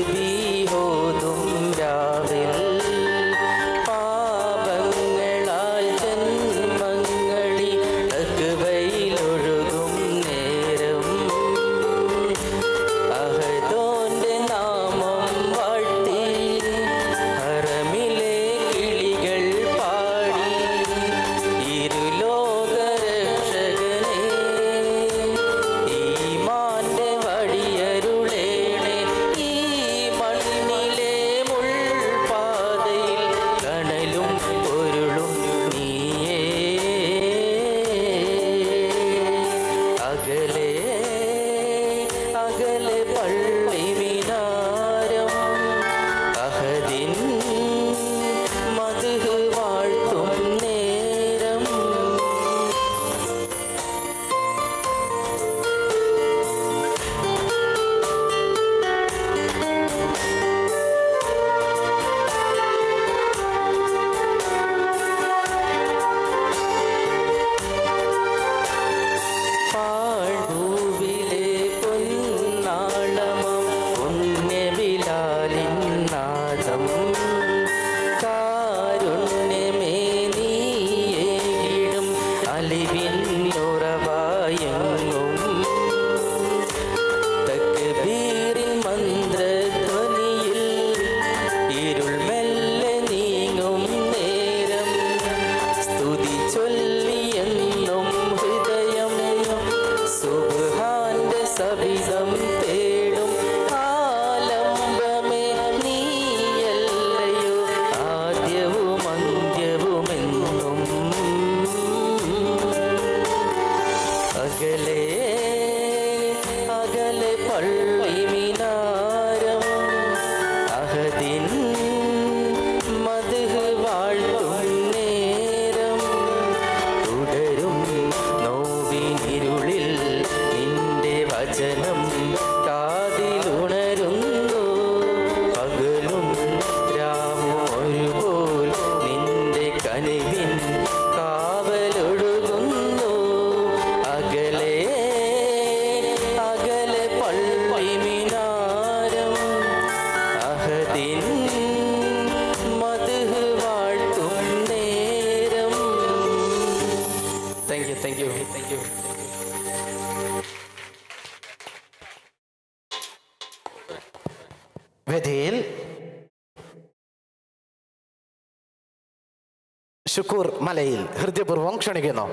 तस्बीहो तुम പരിധിയിൽ ശുക്കൂർ മലയിൽ ഹൃദയപൂർവം ക്ഷണിക്കുന്നു.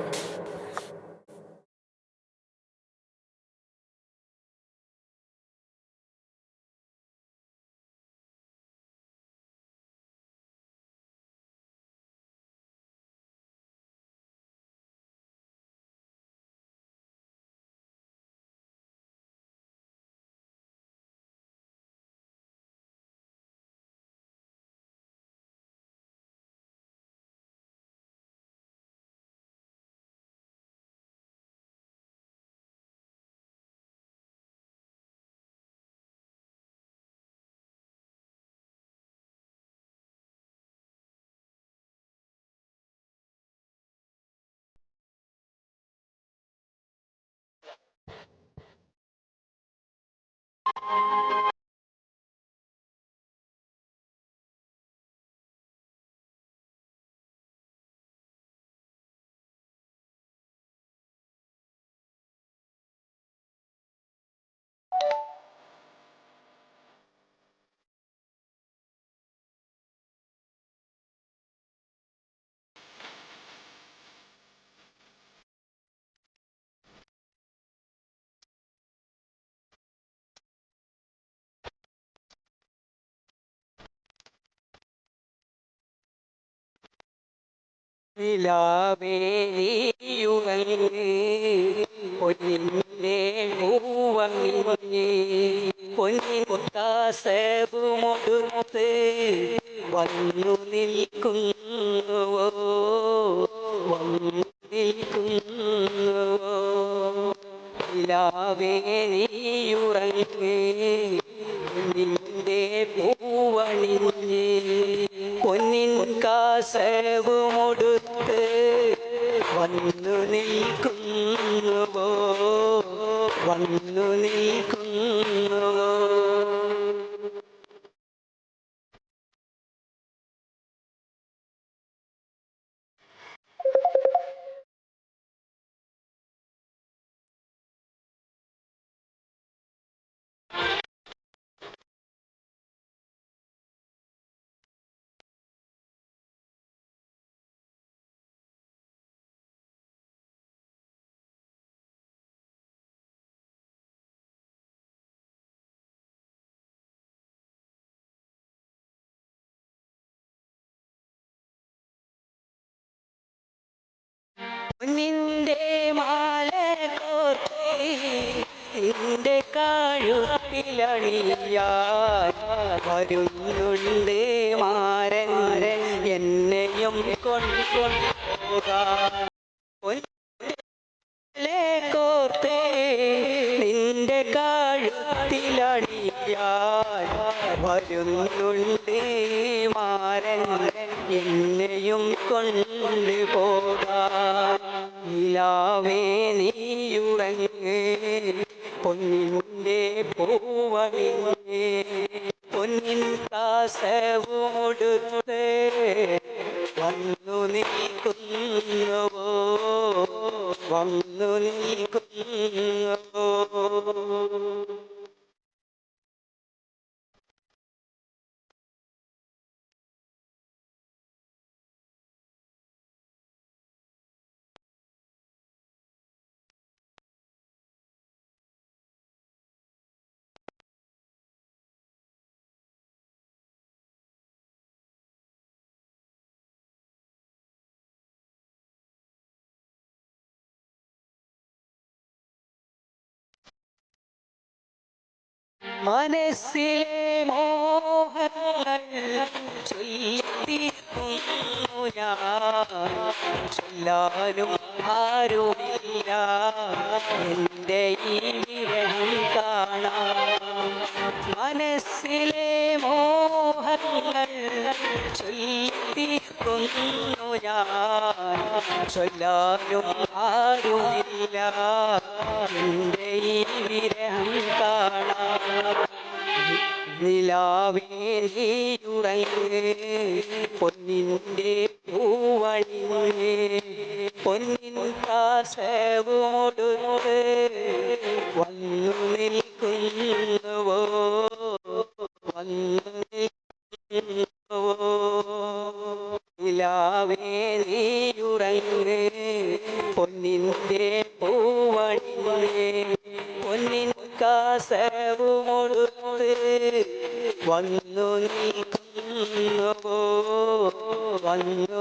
പൊന്നിന്റെ മൂവങ്ങിഞ്ഞി പൊന്നി പൊന്നിൻ കാസവുമൊടു വരുന്നുണ്ട് മാരൻ എന്നെയും കൊണ്ടുകൊണ്ടുക കോർത്തേ നിന്റെ കഴുത്തിലടിയാൻ വരുന്നുണ്ട് മാരൻ എന്നെയും കൊണ്ടുപോകാൻ നിലാവേ നീയുറങ്ങേ പൊന്നിന്റെ പൂവണിഞ്ഞേ വന്നു മനസ്സിലെ മോഹങ്ങൾ ചൊല്ലാനും ആരുമില്ല എന്റെ ഈ വിരഹം കാണാം മനസ്സിലെ മോഹങ്ങൾ ചൊല്ലിത്തീർക്കുന്നു ഞാൻ ചൊല്ലാനും ആരുമില്ല. பாவி കാസവുമൊഴു വന്നു നിൽക്കുന്നുവോ വന്നു